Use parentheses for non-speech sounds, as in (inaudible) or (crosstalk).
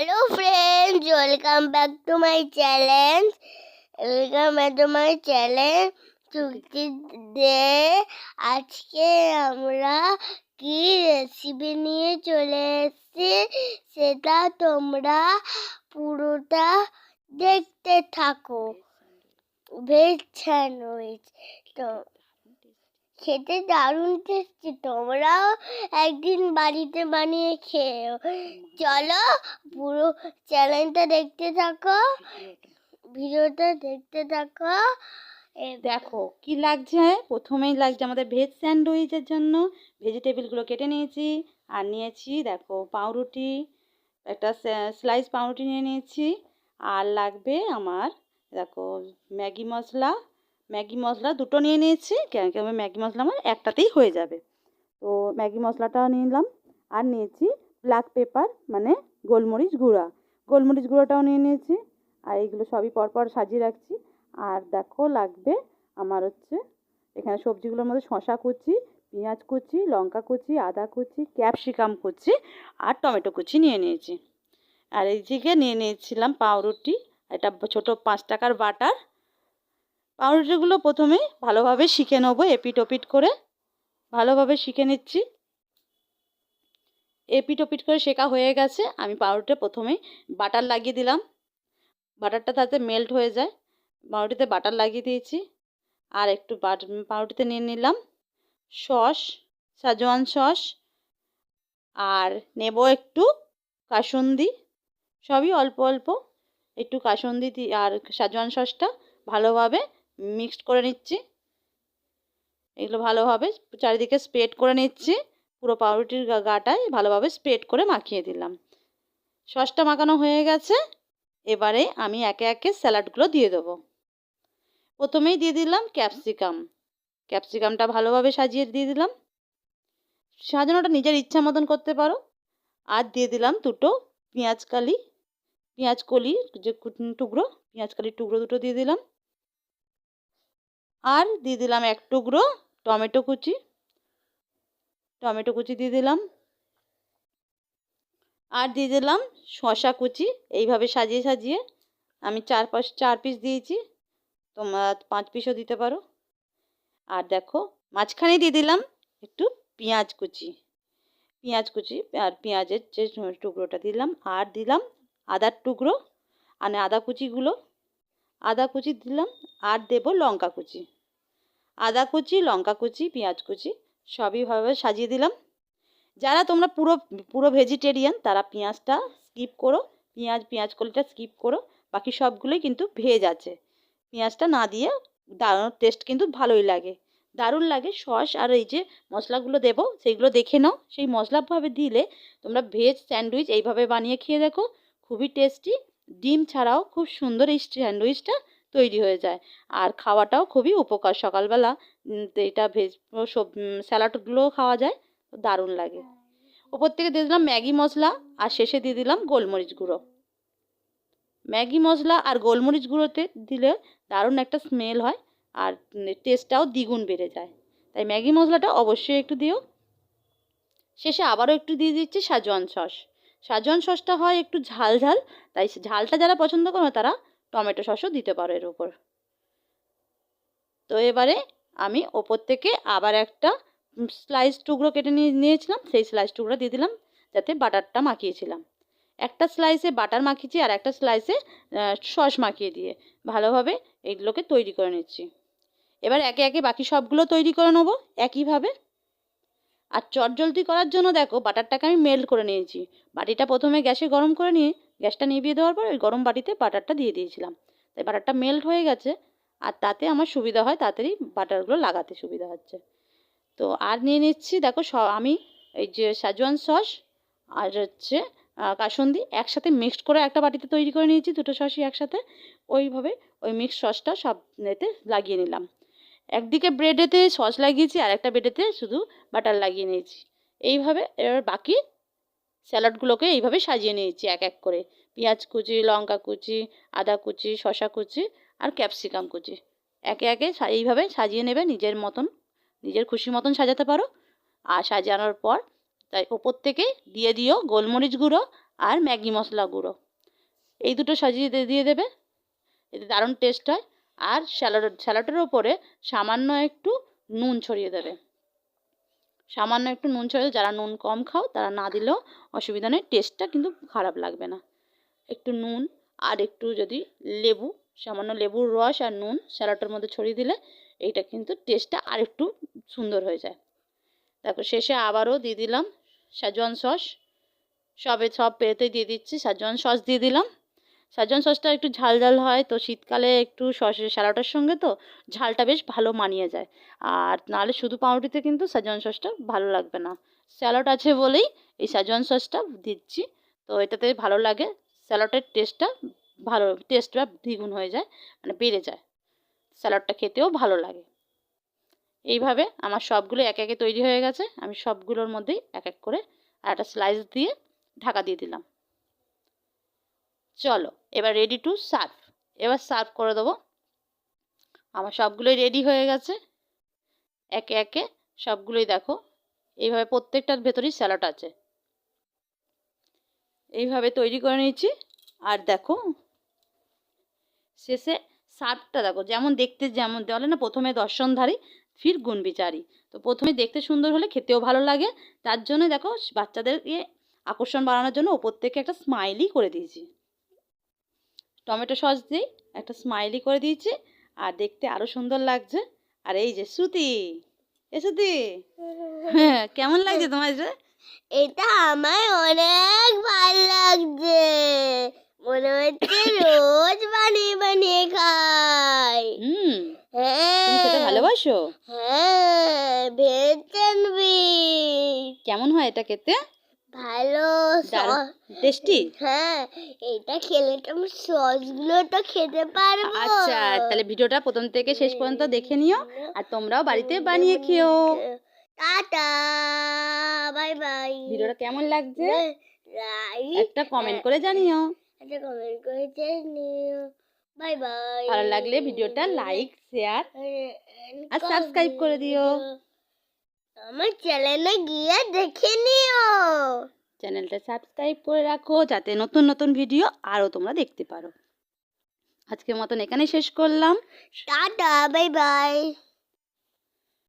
Hello friends welcome back to my challenge welcome back to my challenge চুক্তি দে আজকে আমরা কি রেসিপি নিয়ে চলে এসেছি সেটা তোমরা পুরোটা দেখতে থাকো। ভেজ স্যান্ডউইচ তো খেতে দারুণ টেস্টি। তোমরাও একদিন বাড়িতে বানিয়ে খেয়েও। চলো পুরো চ্যানেলটা দেখতে থাকো। ভিডিওটা দেখতে থাকো। দেখো, কি লাগছে? প্রথমেই লাগছে আমাদের ভেজ স্যান্ডউইচের জন্য। ভেজিটেবিলগুলো কেটে নিয়েছি। আর নিয়েছি, দেখো, পাউরুটি, একটা স্লাইস পাউরুটি নিয়ে নিয়েছি। আর লাগবে আমার, দেখো, ম্যাগি মশলা ম্যাগি মশলা দুটো নিয়ে নিয়েছি, কেন ম্যাগি মশলা আমার একটাতেই হয়ে যাবে। তো ম্যাগি মশলাটাও নিলাম, আর নিয়েছি ব্ল্যাক পেপার মানে গোলমরিচ গুঁড়া। গোলমরিচ গুঁড়োটাও নিয়ে নিয়েছি, আর এইগুলো সবই পরপর সাজিয়ে রাখছি। আর দেখো লাগবে আমার হচ্ছে, এখানে সবজিগুলোর মধ্যে শশা কুচি, পেঁয়াজ কুচি, লঙ্কা কুচি, আদা কুচি, ক্যাপসিকাম কুচি, আর টমেটো কুচি নিয়ে নিয়েছি। আর এই দিকে নিয়ে নিয়েছিলাম পাউরুটি, এটা ছোটো পাঁচ টাকার বাটার পাউরুটিগুলো প্রথমে ভালোভাবে শিখে নেব এপিট ওপিট করে। ভালোভাবে শিখে নিচ্ছি। এপিট ওপিট করে শেখা হয়ে গেছে। আমি পাউরুটিটা প্রথমে বাটার লাগিয়ে দিলাম। বাটারটা তাতে মেল্ট হয়ে যায়। পাউরুটিতে বাটার লাগিয়ে দিয়েছি। আর একটু বাট পাউরুটিতে নিয়ে নিলাম। Sauce সাজওয়ান sauce. আর নেব একটু কাসুন্দি। সবই অল্প অল্প। একটু কাসুন্দি আর সাজওয়ান সসটা ভালোভাবে মিক্সড করে নিচ্ছি। এগুলো ভালোভাবে চারিদিকে স্প্রেড করে নিচ্ছি। পুরো পাউরুটির গাটায় ভালোভাবে স্প্রেড করে মাখিয়ে দিলাম। সসটা মাখানো হয়ে গেছে। এবারে আমি একে একে স্যালাডগুলো দিয়ে দেবো। প্রথমেই দিয়ে দিলাম ক্যাপসিকাম। ক্যাপসিকামটা ভালোভাবে সাজিয়ে দিয়ে দিলাম। সাজানোটা নিজের ইচ্ছা মতন করতে পারো। আর দিয়ে দিলাম দুটো পেঁয়াজ কালি কলি যে টুকরো, পেঁয়াজ কালির টুকরো দুটো দিয়ে দিলাম। আর দিয়ে দিলাম এক টুকরো টমেটো কুচি। টমেটো কুচি দিয়ে দিলাম। আর দিয়ে দিলাম শশা কুচি। এইভাবে সাজিয়ে সাজিয়ে আমি চার পাঁচ, চার পিস দিয়েছি। তোমরা পাঁচ পিসও দিতে পারো। আর দেখো মাঝখানে দিয়ে দিলাম একটু পেঁয়াজ কুচি। পেঁয়াজ কুচি আর পেঁয়াজের যে টুকরোটা দিলাম। আর দিলাম আদার টুকরো। আর আদা কুচিগুলো আদা কুচি দিলাম, আর দেব লঙ্কা কুচি। আদা কুচি, লঙ্কা কুচি, পেঁয়াজ কুচি, সবই ভাবে সাজিয়ে দিলাম। যারা তোমরা পুরো পুরো ভেজিটেরিয়ান তারা পেঁয়াজটা স্কিপ করো, পেঁয়াজ পেঁয়াজ কলিটা স্কিপ করো, বাকি সবগুলোই কিন্তু ভেজ আছে। পেঁয়াজটা না দিয়ে দারুণ টেস্ট কিন্তু ভালোই লাগে। দারুণ লাগে, সস আর এই যে মশলাগুলো দেবো সেইগুলো দেখে নাও। সেই মশলাভাবে দিলে তোমরা ভেজ স্যান্ডউইচ এইভাবে বানিয়ে খেয়ে দেখো, খুবই টেস্টি ডিম ছাড়াও খুব সুন্দর এই স্যান্ডউইচটা তৈরি হয়ে যায়। আর খাওয়াটাও খুবই উপকার সকালবেলা। এটা ভেজ সব স্যালাডগুলোও খাওয়া যায়। দারুণ লাগে। ওপর থেকে দিয়ে দিলাম ম্যাগি মশলা আর শেষে দিয়ে দিলাম গোলমরিচ গুঁড়ো। ম্যাগি মশলা আর গোলমরিচ গুঁড়োতে দিলে দারুণ একটা স্মেল হয় আর টেস্টটাও দ্বিগুণ বেড়ে যায়। তাই ম্যাগি মশলাটা অবশ্যই একটু দিও। শেষে আবারও একটু দিয়ে দিচ্ছি সাজওয়ান সস। সাজওয়ান সসটা হয় একটু ঝাল ঝাল, তাই ঝালটা যারা পছন্দ করে তারা টমেটো সসও দিতে পারো এর উপর। তো এবারে আমি ওপর থেকে আবার একটা স্লাইস টুকরো কেটে নিয়ে নিয়েছিলাম, সেই স্লাইস টুকরো দিয়ে দিলাম যাতে বাটারটা মাখিয়েছিলাম। একটা স্লাইসে বাটার মাখিয়েছি আর একটা স্লাইসে সস মাখিয়ে দিয়ে ভালোভাবে এইগুলোকে তৈরি করে নিচ্ছি। এবার একে একে বাকি সবগুলো তৈরি করে নেব একইভাবে। আর চটজলদি করার জন্য দেখো বাটারটাকে আমি মেল্ট করে নিয়েছি। বাটিটা প্রথমে গ্যাসে গরম করে নিয়ে গ্যাসটা নিভিয়ে দেওয়ার পর ওই গরম বাটিতে বাটারটা দিয়ে দিয়েছিলাম। তাই বাটারটা মেল্ট হয়ে গেছে আর তাতে আমার সুবিধা হয় তাড়াতাড়ি বাটারগুলো লাগাতে সুবিধা হচ্ছে। তো আর নিয়ে নিচ্ছি দেখো স আমি এই যে সাজওয়ান সস আর হচ্ছে কাসুন্দি একসাথে মিক্সড করে একটা বাটিতে তৈরি করে নিয়েছি, দুটো সসই একসাথে। ওইভাবে ওই মিক্সড সসটা সব এতে লাগিয়ে নিলাম। একদিকে ব্রেডেতে সস লাগিয়েছি আর একটা ব্রেডেতে শুধু বাটার লাগিয়ে নিয়েছি। এইভাবে এবার বাকি স্যালাডগুলোকে এইভাবে সাজিয়ে নিয়েছি এক এক করে। পেঁয়াজ কুচি, লঙ্কা কুচি, আদা কুচি, শসা কুচি আর ক্যাপসিকাম কুচি। একে একে এইভাবে সাজিয়ে নেবে নিজের মতন, নিজের খুশি মতন সাজাতে পারো। আর সাজানোর পর তাই ওপর থেকে দিয়ে দিও গোলমরিচ গুঁড়ো আর ম্যাগি মশলা গুঁড়ো। এই দুটো সাজিয়ে দিয়ে দেবে। এতে দারুণ টেস্ট হয়। আর স্যালাড, স্যালাডের ওপরে সামান্য একটু নুন ছড়িয়ে দেবে। সামান্য একটু নুন ছড়িয়ে, যারা নুন কম খাও, তারা না দিলেও অসুবিধা নেই টেস্টটা কিন্তু খারাপ লাগবে না। একটু নুন আর একটু যদি লেবু, সামান্য লেবুর রস আর নুন স্যালাডের মধ্যে ছড়িয়ে দিলে, এইটা কিন্তু টেস্টটা আর একটু সুন্দর হয়ে যায়। তারপর শেষে আবারও দিয়ে দিলাম সাজওয়ান সস সবে সব পেতে দিয়ে দিচ্ছি সাজওয়ান সস দিয়ে দিলাম। সাজওয়ান সসটা একটু ঝাল ঝাল হয়, তো শীতকালে একটু স্যালাডের সঙ্গে তো ঝালটা বেশ ভালো মানিয়ে যায়। আর নাহলে শুধু পাউরুটিতে কিন্তু সাজওয়ান সসটা ভালো লাগবে না। স্যালাড আছে বলেই এই সাজওয়ান সসটা দিচ্ছি, তো এটাতে ভালো লাগে। স্যালাডের টেস্টটা ভালো, টেস্টটা দ্বিগুণ হয়ে যায় মানে বেড়ে যায়। স্যালাডটা খেতেও ভালো লাগে। এইভাবে আমার সবগুলো এক একে তৈরি হয়ে গেছে, আমি সবগুলোর মধ্যেই এক এক করে আর একটা স্লাইস দিয়ে ঢাকা দিয়ে দিলাম। চলো, এবার রেডি টু সার্ভ এবার সার্ভ করে দেবো। আমার সবগুলোই রেডি হয়ে গেছে। একে একে সবগুলোই দেখো, এইভাবে প্রত্যেকটার ভেতরেই স্যালাড আছে। এইভাবে তৈরি করে নিয়েছি। আর দেখো, শেষে সার্ভটা দেখো, যেমন দেখতে যেমন বলে না, প্রথমে দর্শনধারী, ফির গুণ গুণবিচারী। তো প্রথমে দেখতে সুন্দর হলে খেতেও ভালো লাগে। তার জন্য দেখো, বাচ্চাদেরকে আকর্ষণ বাড়ানোর জন্য ওপর থেকে একটা স্মাইলি করে দিয়েছি। টমেটো সস দিই একটা স্মাইলি করে দিয়েছি। আর দেখতে আরও সুন্দর লাগছে। আর এই যে শ্রুতি এ শ্রুতি হ্যাঁ (laughs) কেমন লাগছে তোমার এটা এটা আমার অনেক ভালো লাগছে। মনে হচ্ছে রোজ বানিয়ে বানিয়ে খাই। হুম হ্যাঁ। খেতে ভালোবাসো? হ্যাঁ ভেজ স্যান্ডউইচ কেমন হয় এটা খেতে? ভালো টেস্টি? হ্যাঁ এটা খেলে তো আমি সসগুলো তো খেতে পারব। আচ্ছা তাহলে ভিডিওটা প্রথম থেকে শেষ পর্যন্ত দেখে নিও আর তোমরাও বাড়িতে বানিয়ে খেও। Tata bye bye. ভিডিওটা কেমন লাগছে? লাইক একটা কমেন্ট করে জানিও। একটা কমেন্ট করে জানিও। Bye bye. ভালো লাগলে ভিডিওটা লাইক শেয়ার আর সাবস্ক্রাইব করে দিও। আমার চ্যানেলে গিয়ে দেখে নিও। চ্যানেলটা সাবস্ক্রাইব করে রাখো যাতে নতুন নতুন ভিডিও আরও তোমরা দেখতে পারো। আজকের মতন এখানে শেষ করলাম। Tata bye by